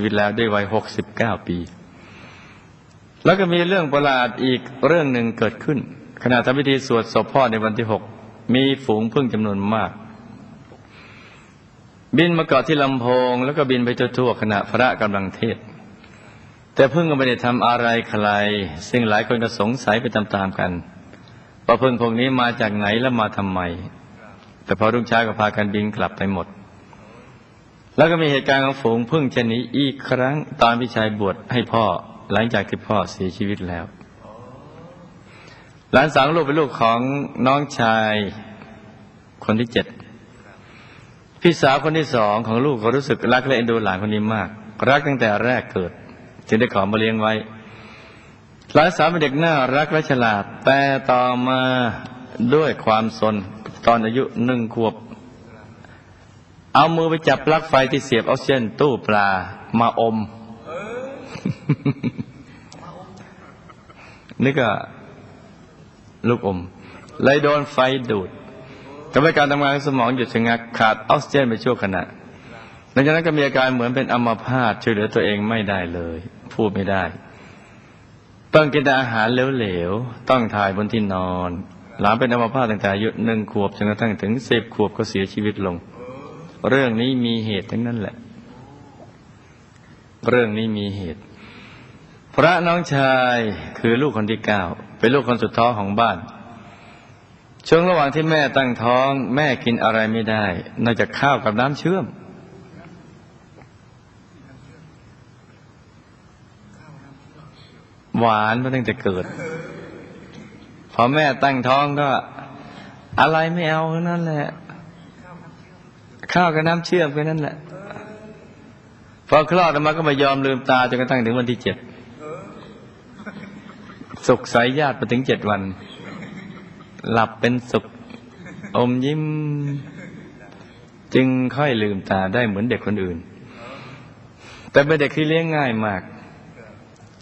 ชีวิตแล้วด้วยวัยหกสิบเก้าปี แล้วก็มีเรื่องประหลาดอีกเรื่องหนึ่งเกิดขึ้น ขณะทำพิธีสวดศพพ่อในวันที่หกมีฝูงพึ่งจำนวนมาก บินมาเกาะที่ลำโพง แล้วก็บินไปทั่วๆขณะพระกำลังเทศ แต่พึ่งก็ไม่ได้ทำอะไรใคร ซึ่งหลายคนก็สงสัยไปตามๆกันว่าพึ่งพวกนี้มาจากไหนและมาทำไมแต่พอรุ่งเช้าก็พากันบินกลับไปหมด แล้วก็มีเหตุการณ์ของฝูงพึ่งเช่นนี้อีกครั้งตอนพี่ชายบวชให้พ่อหลังจากที่พ่อเสียชีวิตแล้ว หลานสาวลูกเป็นลูกของน้องชายคนที่เจ็ดพี่สาวคนที่สองของลูกก็รู้สึกรักและเอ็นดูหลานคนนี้มาก รักตั้งแต่แรกเกิด จึงได้ขอมาเลี้ยงไว้ หลานสาวเป็นเด็กน่ารักและฉลาด แต่ต่อมาด้วยความสนตอนอายุหนึ่งขวบ เอามือไปจับปลั๊กไฟที่เสียบออกซิเจนตู้ปลามาอมนี่ก็ลูกอมเลยโดนไฟดูดทำให้การทำงานของสมองหยุดชะงักขาดออกซิเจนไปชั่วขณะหลังจากนั้นก็มีอาการเหมือนเป็นอัมพาตช่วยเหลือตัวเองไม่ได้เลย พูดไม่ได้ ต้องกินแต่อาหารเหลวๆต้องถ่ายบนที่นอน หลานเป็นอัมพาตตั้งแต่อายุหนึ่งขวบจนกระทั่งถึงสิบขวบก็เสียชีวิตลง เรื่องนี้มีเหตุทั้งนั้นแหละ เรื่องนี้มีเหตุ พระน้องชายคือลูกคนที่เก้าเป็นลูกคนสุดท้องของบ้าน ช่วงระหว่างที่แม่ตั้งท้อง แม่กินอะไรไม่ได้ นอกจากข้าวกับน้ำเชื่อม หวานมาตั้งแต่เกิด พอแม่ตั้งท้องก็ อะไรไม่เอาทั้งนั้นแหละ ข้าวกับน้ำเชื่อมแค่นั้นแหละพอคลอดออกมาก็ไม่ยอมลืมตาจนกระทั่งถึงวันที่เจ็ดสุขใสยญาติไปถึงเจ็ดวัน หลับเป็นสุข อมยิ้ม จึงค่อยลืมตาได้เหมือนเด็กคนอื่น แต่เป็นเด็กที่เลี้ยงง่ายมาก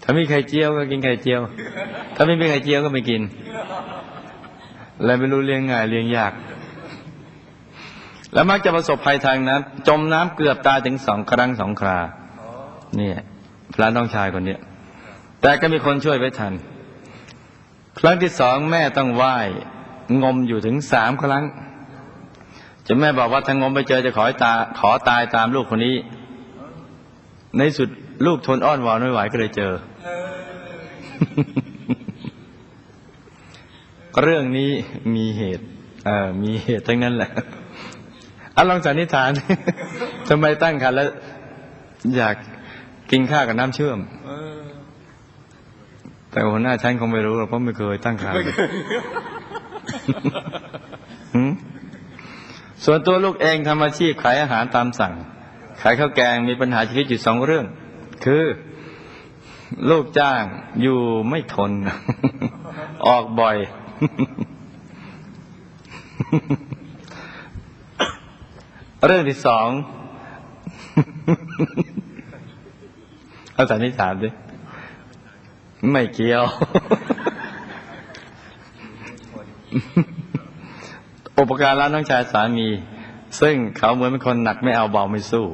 ถ้ามีไข่เจียวก็กินไข่เจียว ถ้าไม่มีไข่เจียวก็ไม่กิน และไม่รู้เลี้ยงง่ายเลี้ยงยาก แล้วมักจะประสบภัยทางน้ำจมน้ำเกือบตายถึงสองครั้งสองคราเนี่ยพระน้องชายคนเนี้ยแต่ก็มีคนช่วยไว้ทัน ครั้งที่สองแม่ต้องไหว้งมอยู่ถึงสามครั้งจนแม่บอกว่าถ้างมไปเจอจะขอตาขอตายตามลูกคนนี้ ในสุดลูกทนอ้อนวอนไม่ไหวก็เลยเจอ เรื่องนี้มีเหตุ เออมีเหตุทั้งนั้นแหละ อะลองสันนิษฐานทำไมตั้งคันแล้ว อยากกินข้าวกับน้ำเชื่อมแต่หัวหน้าฉันคงไม่รู้หรอกเพราะไม่เคยตั้งคันหืมส่วนตัวลูกเองทำอาชีพขายอาหารตามสั่ง ขายข้าวแกงมีปัญหาชีวิตอยู่สองเรื่อง คือ ลูกจ้างอยู่ไม่ทน ออกบ่อย เรื่องที่สองเอาสันนิษฐานดิไม่เกี่ยว อุปการะน้องชายสามี ซึ่งเขาเหมือนเป็นคนหนักไม่เอาเบาไม่สู้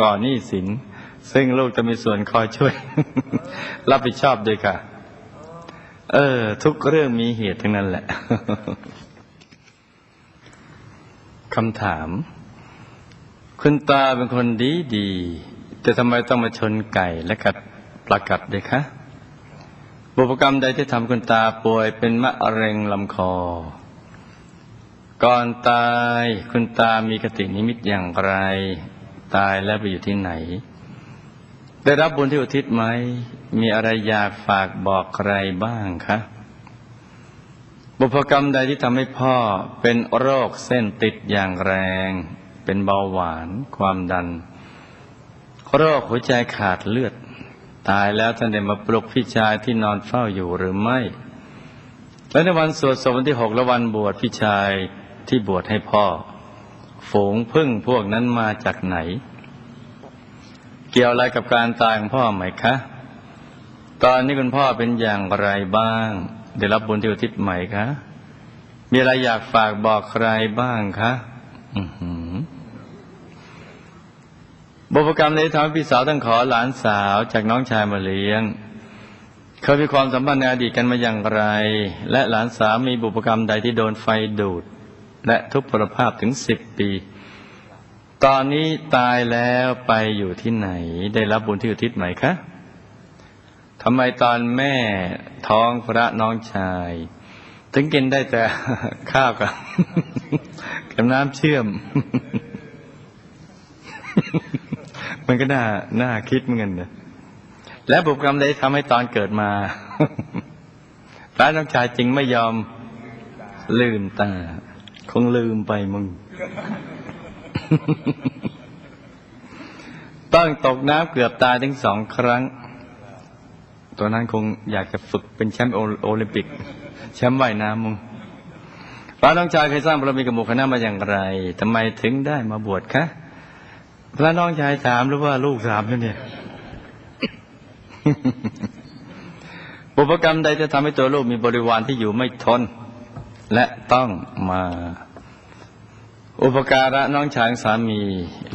ก่อนหนี้สิน ซึ่งลูกจะมีส่วนคอยช่วย รับผิดชอบด้วยค่ะ เออ ทุกเรื่องมีเหตุทั้งนั้นแหละ คำถาม คุณตาเป็นคนดีดีแต่ทำไมต้องมาชนไก่และกัดปลากัดด้วยคะบุพกรรมใดที่ทำคุณตาป่วยเป็นมะเร็งลำคอ ก่อนตายคุณตามีกตินิมิตอย่างไร ตายแล้วไปอยู่ที่ไหน ได้รับบุญที่อุทิศไหม มีอะไรอยากฝากบอกใครบ้างคะ บุพกรรมใดที่ทำให้พ่อเป็นโรคเส้นติดอย่างแรง เป็นเบาหวาน ความดัน โรคหัวใจขาดเลือด ตายแล้วท่านได้มาปลุกพี่ชายที่นอนเฝ้าอยู่หรือไม่ และในวันสวดศพวันที่หกและวันบวชพี่ชายที่บวชให้พ่อ ฝูงพึ่งพวกนั้นมาจากไหน เกี่ยวอะไรกับการตายของพ่อไหมคะ ตอนนี้คุณพ่อเป็นอย่างไรบ้าง ได้รับบุญที่อุทิศไหม่คะ มีอะไรอยากฝากบอกใครบ้างคะบุพกรรมในทำให้พี่สาวต้องขอหลานสาวจากน้องชายมาเลี้ยง เคยมีความสัมพันธ์ในอดีตกันมาอย่างไร และหลานสาวมีบุพกรรมใดที่โดนไฟดูด และทุพพลภาพถึงสิบปี ตอนนี้ตายแล้วไปอยู่ที่ไหน ได้รับบุญที่อุทิศไหมคะำไมตอนแม่ท้องพระน้องชาย ถึงกินได้แต่ข้าวกับกับน้ำเชื่อม มันก็น่าน่าคิดเหมือนกันนะและบุพกรรมใดทำให้ตอนเกิดมา พระน้องชายจริงไม่ยอมลืมตา คงลืมไปมึง ต้องตกน้ำเกือบตายถึงสองครั้ง ตัวนั้นคงอยากจะฝึกเป็นแชมป์โอลิมปิก แชมป์ว่ายน้ำมึงพระน้องชายเคยสร้างบารมีกับหมู่คณะมาอย่างไรทำไมถึงได้มาบวชคะพระน้องชายถามหรือว่าลูกถามเนี่ยบุพกรรมใดจะทำให้ตัวลูกมีบริวารที่อยู่ไม่ทน และต้องมา อุปการะน้องชายสามี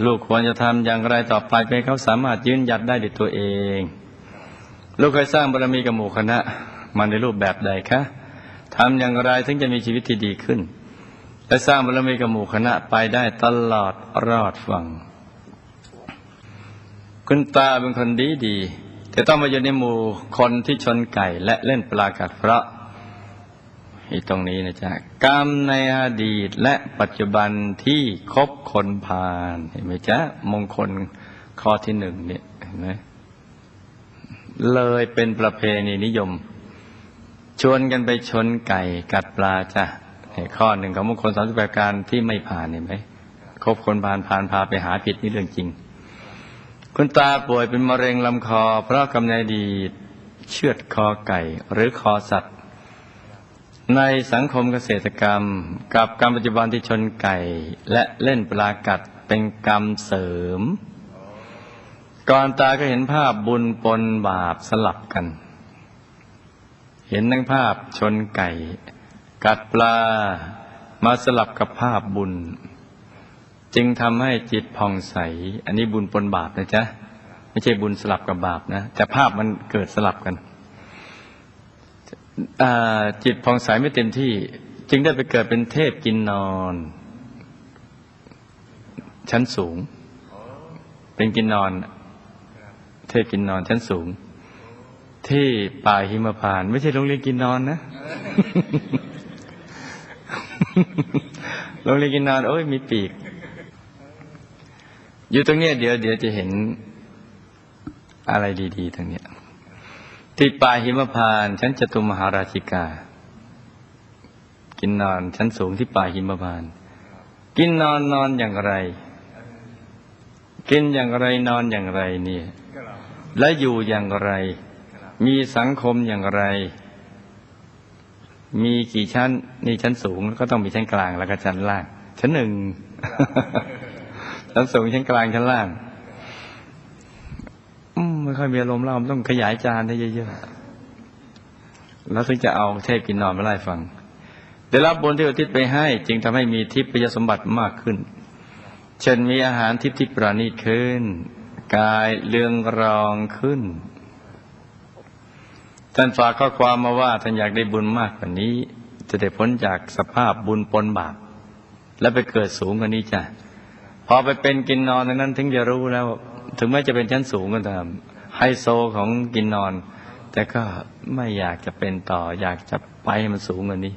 ลูกควรจะทำอย่างไรต่อไปเพื่อให้เขาสามารถยืนหยัดได้ด้วยตัวเอง ลูกเคยสร้างบารมีกับหมู่คณะมาในรูปแบบใดคะทำอย่างไรถึงจะมีชีวิตที่ดีขึ้น และสร้างบารมีกับหมู่คณะไปได้ตลอดรอดฟังคุณตาเป็นคนดีดีแต่ต้องมาอยู่ในหมู่คนที่ชนไก่และเล่นปลากัดเพราะอีตรงนี้นะจ๊ะกรรมในอดีตและปัจจุบันที่คบคนพาลเห็นไหมจ๊ะมงคลข้อที่หนึ่งเนี่ยเห็นไหม เลยเป็นประเพณีนิยม ชวนกันไปชนไก่กัดปลาจ้ะข้อหนึ่งของมงคลสามสิบแปดการที่ไม่ผ่านเห็นไหมคบคนพาลพาลพาไปหาผิดนี่เรื่องจริง คุณตาป่วยเป็นมะเร็งลำคอ เพราะกำเนิดดีเชือดคอไก่หรือคอสัตว์ ในสังคมเกษตรกรรม กับกรรมปัจจุบันที่ชนไก่ และเล่นปลากัดเป็นกรรมเสริม ก่อนตาก็เห็นภาพบุญปนบาปสลับกัน เห็นทั้งภาพชนไก่ กัดปลามาสลับกับภาพบุญ จึงทำให้จิตผ่องใส อันนี้บุญปนบาปนะจ๊ะ ไม่ใช่บุญสลับกับบาปนะ แต่ภาพมันเกิดสลับกันจิตผ่องใสไม่เต็มที่ จึงได้ไปเกิดเป็นเทพกินนอน ชั้นสูง เป็นกินนอน เทพกินนอนชั้นสูง ที่ป่าหิมพาน ไม่ใช่โรงเรียนกินนอนนะโรงเรียนกินนอนโอ้ยมีปีก อยู่ตรงเนี้ยเดี๋ยวเดี๋ยวจะเห็นอะไรดีๆตรงเนี้ยที่ป่าหิมพานชั้นจตุมหาราชิกา กินนอนชั้นสูงที่ป่าหิมพาน กินนอนนอนอย่างไร กินอย่างไรนอนอย่างไรเนี่ย และอยู่อย่างไร มีสังคมอย่างไร มีกี่ชั้น นี่ชั้นสูงก็ต้องมีชั้นกลางแล้วก็ชั้นล่าง ชั้นหนึ่งชั้นสูงชั้นกลางชั้นล่างอืมไม่ค่อยมีอารมณ์เล่าต้องขยายจานให้เยอะๆแล้วถึงจะเอาเทพกินนอนมาไล่ฟังได้รับบุญที่อุทิศไปให้ จึงทำให้มีทิพยสมบัติมากขึ้น เช่นมีอาหารทิพย์ที่ประณีตขึ้น กายเรืองรองขึ้น ท่านฝากข้อความมาว่าท่านอยากได้บุญมากกว่านี้ จะได้พ้นจากสภาพบุญปนบาปและไปเกิดสูงกว่านี้จ้ะพอไปเป็นกินนอนนั้น ถึงจะรู้แล้ว ถึงแม้จะเป็นชั้นสูงก็ตามไฮโซของกินนอน แต่ก็ไม่อยากจะเป็นต่อ อยากจะไปให้มันสูงกว่านี้